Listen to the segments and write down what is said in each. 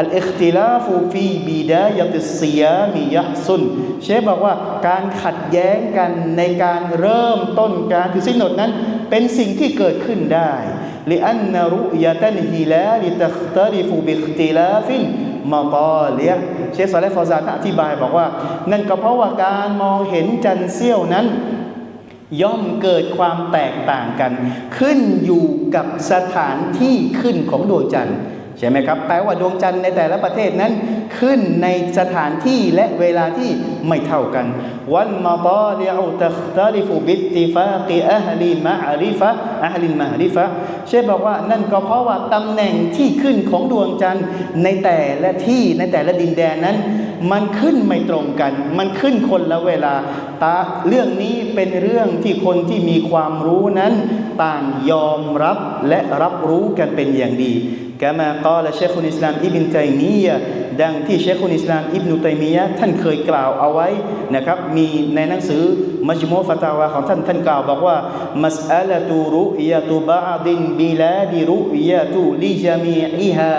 อัลอิคติลาฟูฟีบิดายติสซิยามิยะซุน เชฟบอกว่าการขัดแย้งกันในการเริ่มต้นการถือสินอดนั้น เป็นสิ่งที่เกิดขึ้นได้ลิอันนรุยะตันฮิลาลิตัคตาริฟูบิคติลาฟินมาตอเลียเชฟซาเลฟฟอซานอธิบายบอกว่า นั่นก็เพราะว่าการมองเห็นจันเสี้ยวนั้นย่อมเกิดความแตกต่างกัน ขึ้นอยู่กับสถานที่ขึ้นของดวงจันทร์ ใช่ไหมครับ แปลว่าดวงจันทร์ในแต่ละประเทศนั้นขึ้นในสถานที่และเวลาที่ไม่เท่ากัน วันมาตอลิอูตัคตาริฟูบิตติฟากิอัฮลีมะอาริฟะอัฮลินมะอาริฟะเชฟบอกว่านั่นก็เพราะว่าตำแหน่งที่ขึ้นของดวงจันทร์ในแต่ละที่ในแต่ละดินแดนนั้น มันขึ้นไม่ตรงกัน มันขึ้นคนละเวลาตาเรื่องนี้เป็นเรื่องที่คนที่มีความรู้นั้น ต่างยอมรับ และรับรู้กันเป็นอย่างดีกามากาลเชคุนอิสลามอิบนไตมียะดังที่เชคุนอิสลามอิบนุตัยมียะท่านเคยกล่าวเอาไว้นะครับ มีในหนังสือมัจมุฟตาวาของท่านท่านกล่าวบอกว่ามัสอัลตุรุยะตุบาดินบิลาดิรุยะตุลิจามีอิฮา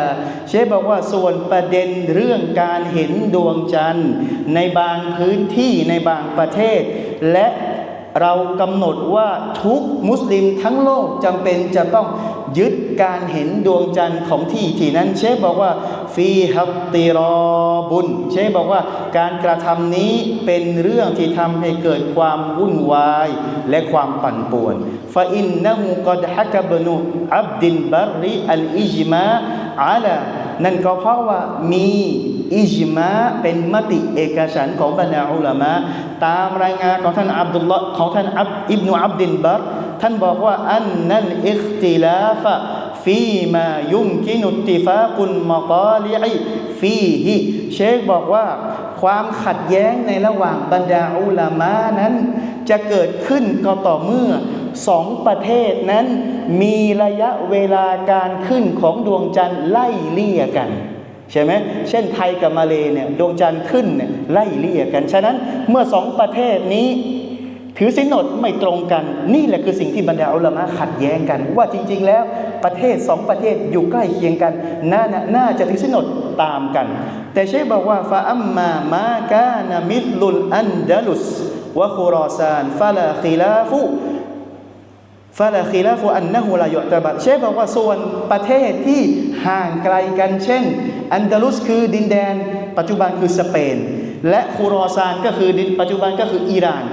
เชฟบอกว่าส่วนประเด็นเรื่องการเห็นดวงจันทร์ในบางพื้นที่ในบางประเทศและ เรากำหนดว่าทุกมุสลิมทั้งโลกจำเป็นจะต้องยึดการเห็นดวงจันทร์ของที่ที่นั้น เชฟบอกว่าฟีฮัตติรอบุญ เชฟบอกว่าการกระทำนี้เป็นเรื่องที่ทำให้เกิดความวุ่นวายและความปั่นป่วนฟาอินนะฮูกอดฮักบนุอับดินบาริอัลอิจมาอาลานั่นก็เพราะว่ามีอิจมาเป็นมติเอกฉันของบรรดาอุลามะตามรายงานของท่านอับดุลลอฮ์ของท่านอับอิบนุอับดินบัรท่านบอกว่าอันนัลอิคติลาฟะฟีมายุมกินุติฟากุลมกาลิอฟีฮิเชคบอกว่า ความขัดแย้งในระหว่างบรรดาอุลามะนั้น จะเกิดขึ้นก็ต่อเมื่อสองประเทศนั้น มีระยะเวลาการขึ้นของดวงจันทร์ไล่เลี่ยกันใช่ไหมเช่นไทยกับมาเลเนี่ยดวงจันทร์ขึ้นเนี่ยไล่เลี่ยกัน ฉะนั้นเมื่อสองประเทศนี้ ถือสินอดไม่ตรงกัน นี่แหละคือสิ่งที่บรรดาอุลามะขัดแย้งกัน ว่าจริง ๆ แล้วประเทศสองประเทศอยู่ใกล้เคียงกันน่าน่าจะถือสินอดตามกัน แต่เชคบอกว่าฟาอัมมามากานามิลุลอันดาลุสวะคุรอซานฟาลาคิลาฟุฟาลาคีลาฟูอันนะฮูลายุตบัดเชฟบอกว่าส่วนประเทศที่ห่างไกลกันเช่น อันดาลุสคือดินแดน ปัจจุบันคือสเปน และคูรอซานก็คือดินปัจจุบันก็คืออิหร่าน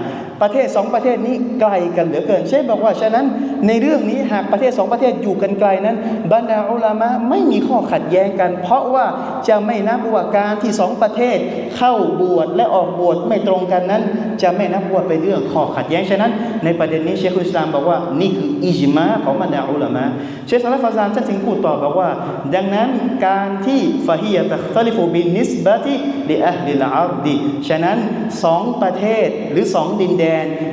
ประเทศสองประเทศนี้ไกลกันเหลือเกิน เชฟบอกว่าฉะนั้นในเรื่องนี้หากประเทศสองประเทศอยู่กันไกลนั้น บรรดาอุลามะไม่มีข้อขัดแย้งกัน เพราะว่าจะไม่นับว่าการที่สองประเทศเข้าบวชและออกบวชไม่ตรงกันนั้น จะไม่นับว่าเป็นเรื่องข้อขัดแย้งฉะนั้น ในประเด็นนี้เชคุสลามบอกว่านี่คืออิจมาของบรรดาอุลามะเชคซาลฟาซานท่านจึงพูดต่อบอกว่า ดังนั้นการที่ฟาฮิยะตัคตลิฟูบินิสบะติลิอัฮลิลอาร์ดีฉะนั้นสองประเทศหรือสองดินแดน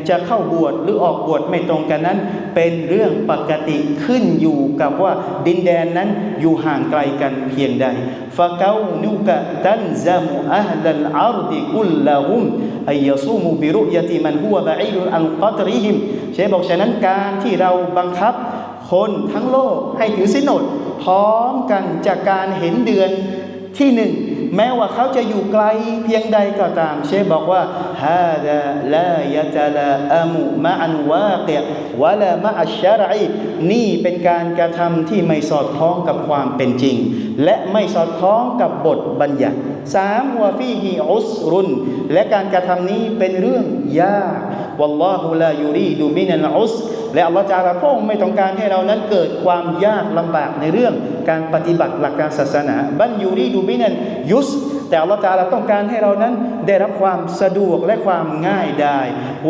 จะเข้าบวชหรือออกบวชไม่ตรงกันนั้น เป็นเรื่องปกติขึ้นอยู่กับว่าดินแดนนั้นอยู่ห่างไกลกันเพียงใดฟะเกานุกะตันซามุอัฮลัลอาร์ดีกุลลาฮุมอัยยซูมูบิรุยติมันฮุวบะอีดุอันกัตริฮิมเชฟบอกฉะนั้นการที่เราบังคับ คนทั้งโลกให้ถือสินอดพร้อมกันจากการเห็นเดือนที่หนึ่ง แม้ว่าเขาจะอยู่ไกลเพียงใดก็ตาม เชฟบอกว่าฮาดาลายะตาลาอามุมะอันวาเกะวะลามะอัชชารีนี่เป็นการกระทำที่ไม่สอดคล้องกับความเป็นจริง และไม่สอดคล้องกับบทบัญญัติสามวาฟีฮิอุสรุนและการกระทำนี้เป็นเรื่องยากวัลลอฮุลายูรีดูมินัลอุสและอัลลอฮฺจาลาพระองค์ไม่ต้องการให้เรานั้นเกิดความยากลำบากในเรื่องการปฏิบัติหลักการศาสนา บันยูรีดูบินันยุสแต่อัลลอฮฺจาลาต้องการให้เรานั้นได้รับความสะดวกและความง่ายได้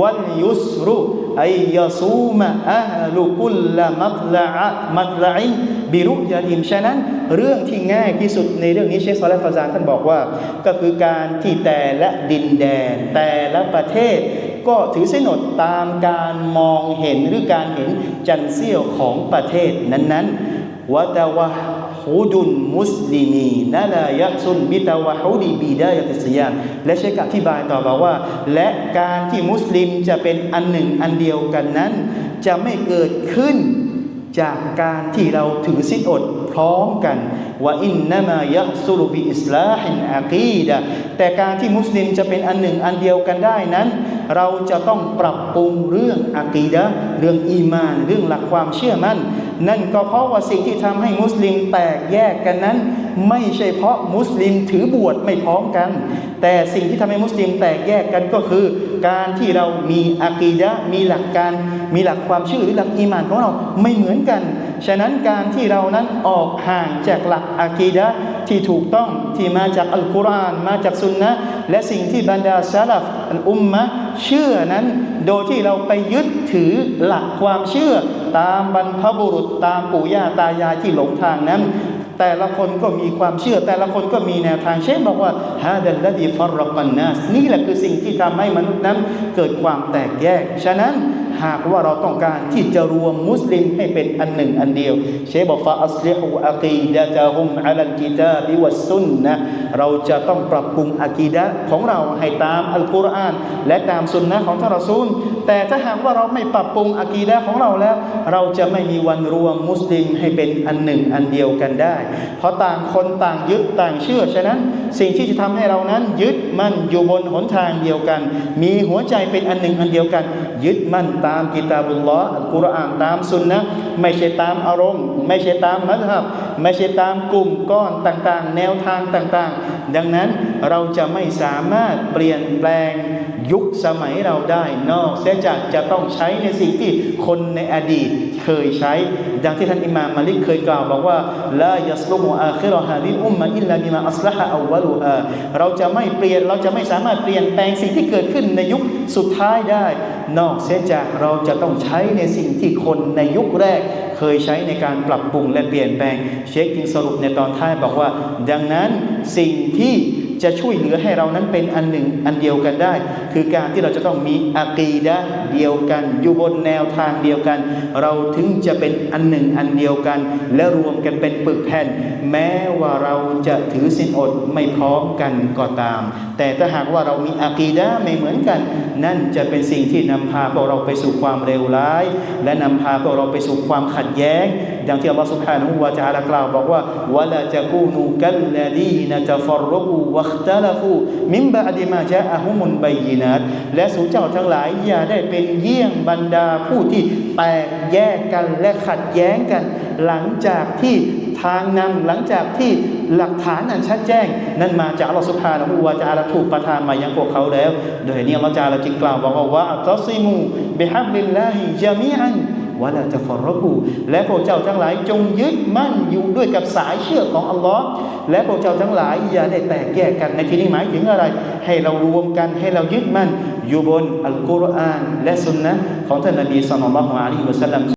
วันยุสรุไอยาซูมะอะฮลุกุลละมัตละอะมัตละอินบิรุยาติมฉะนั้น เรื่องที่ง่ายที่สุดในเรื่องนี้เชคซอลและฟาซานท่านบอกว่า ก็คือการที่แต่ละดินแดนแต่ละประเทศ ก็ถือสนอดตามการมองเห็นหรือการเห็นจันเซี่ยวของประเทศนั้นๆวะตะวะฮูดุนมุสลิมีนาลายะซุนบิตะวะฮูดีบิดายติสยามและเชคอธิบายต่อมาว่า และการที่มุสลิมจะเป็นอันหนึ่งอันเดียวกันนั้น จะไม่เกิดขึ้น จากการที่เราถือสินอดพร้อมกันว่าอินนามายะซุรุบิอิสลาฮินอากีดะแต่การที่มุสลิมจะเป็นอันหนึ่งอันเดียวกันได้นั้น เราจะต้องปรับปรุงเรื่องอากีดะเรื่องอีมาน เรื่องหลักความเชื่อมั่น นั่นก็เพราะว่าสิ่งที่ทำให้มุสลิมแตกแยกกันนั้น ไม่ใช่เพราะมุสลิมถือบวชไม่พร้อมกัน แต่สิ่งที่ทำให้มุสลิมแตกแยกกันก็คือ การที่เรามีอากีดะมีหลักการมีหลักความเชื่อหรือหลักอีมานของเราไม่เหมือนกัน ฉะนั้นการที่เรานั้นออกห่างจากหลักอากีดะที่ถูกต้องที่มาจากอัลกุรอานมาจากสุนนะและสิ่งที่บรรดาซาลฟอัลอุมมะเชื่อนั้น โดยที่เราไปยึดถือหลักความเชื่อ ตามบรรพบุรุษตามปู่ย่าตายายที่หลงทางนั้นแต่ละคนก็มีความเชื่อ แต่ละคนก็มีแนวทางเช่นบอกว่าฮาดัลลดีฟารรกันนัสนี่แหละคือสิ่งที่ทำให้มนุษย์นั้นเกิดความแตกแยก ฉะนั้น หากว่าเราต้องการที่จะรวมมุสลิมให้เป็นอันหนึ่งอันเดียว เชฟบอกฟาอัสลิฮูอากีดะตะฮุมอัลัลกิตาบิวัสซุนนะเราจะต้องปรับปรุงอากีดะของเราให้ตามอัลกุรอาน และตามสุนนะของท่านรอซูล แต่ถ้าหากว่าเราไม่ปรับปรุงอากีดะของเราแล้ว เราจะไม่มีวันรวมมุสลิมให้เป็นอันหนึ่งอันเดียวกันได้ เพราะต่างคนต่างยึดต่างเชื่อฉะนั้น สิ่งที่จะทำให้เรานั้นยึดมั่นอยู่บนหนทางเดียวกัน มีหัวใจเป็นอันหนึ่งอันเดียวกัน ยึดมั่นตามกิตาบุลลอฮ์อัลกุรอานตามสุนนะไม่ใช่ตามอารมณ์ ไม่ใช่ตามมัธยับไม่ใช่ตามกลุ่มก้อนต่างๆ แนวทางต่างๆ ดังนั้นเราจะไม่สามารถเปลี่ยนแปลง ยุคสมัยเราได้นอกเสียจากจะต้องใช้ในสิ่งที่คนในอดีตเคยใช้ ดังที่ท่านอิมามมาลิกเคยกล่าวบอกว่าลายัสลุมอาคิรอฮาดิอุมมะอิลลาบิมาอัสลฮะอวะลุฮาเราจะไม่เปลี่ยนเราจะไม่สามารถเปลี่ยนแปลงสิ่งที่เกิดขึ้นในยุคสุดท้ายได้ นอกเสียจากเราจะต้องใช้ในสิ่งที่คนในยุคแรกเคยใช้ในการปรับปรุงและเปลี่ยนแปลง เชคจึงสรุปในตอนท้ายบอกว่า ดังนั้นสิ่งที่ จะช่วยเหลือให้เรานั้นเป็นอันหนึ่งอันเดียวกันได้ คือการที่เราจะต้องมีอากีดะเดียวกัน อยู่บนแนวทางเดียวกัน เราถึงจะเป็นอันหนึ่งอันเดียวกัน และรวมกันเป็นปึกแผ่น แม้ว่าเราจะถือสินอดไม่พร้อมกันก็ตาม แต่ถ้าหากว่าเรามีอากีดะไม่เหมือนกัน นั่นจะเป็นสิ่งที่นำพาพวกเราไปสู่ความเลวร้าย และนำพาพวกเราไปสู่ความขัดแย้งดังที่อัลลอฮฺสุบฮานะฮูวาจาลากล่าวบอกว่าวะลาจะกูนูกัลลดีนะจะฟรกูวะ อดิมาจาอะฮุมุนบัยนัตและสู่เจ้าทั้งหลายอย่าได้เป็นเยี่ยงบรรดาผู้ที่แตกแยกกันและขัดแย้งกัน หลังจากที่ทางนำหลังจากที่หลักฐานอันชัดแจ้ง นั้นมาจากอัลลอฮฺ سبحانه และ تعالى ถูกประทานมายังพวกเขาแล้ว โดยนี้อัลลอฮฺ تعالى จึงกล่าวบอกว่าว่าอัตซิมูบิฮับลิลลาฮิจามีอัน วะลาจะฟรกูและพวกเจ้าทั้งหลายจงยึดมั่นอยู่ด้วยกับสายเชือกของอัลลอฮ์และพวกเจ้าทั้งหลายอย่าได้แตกแยกกันในที่นี้หมายถึงอะไร ให้เรารวมกันให้เรายึดมั่นอยู่บนอัลกุรอานและสุนนะของท่านนบีสุลต่านละฮ์อะลัยฮิวะซัลลัม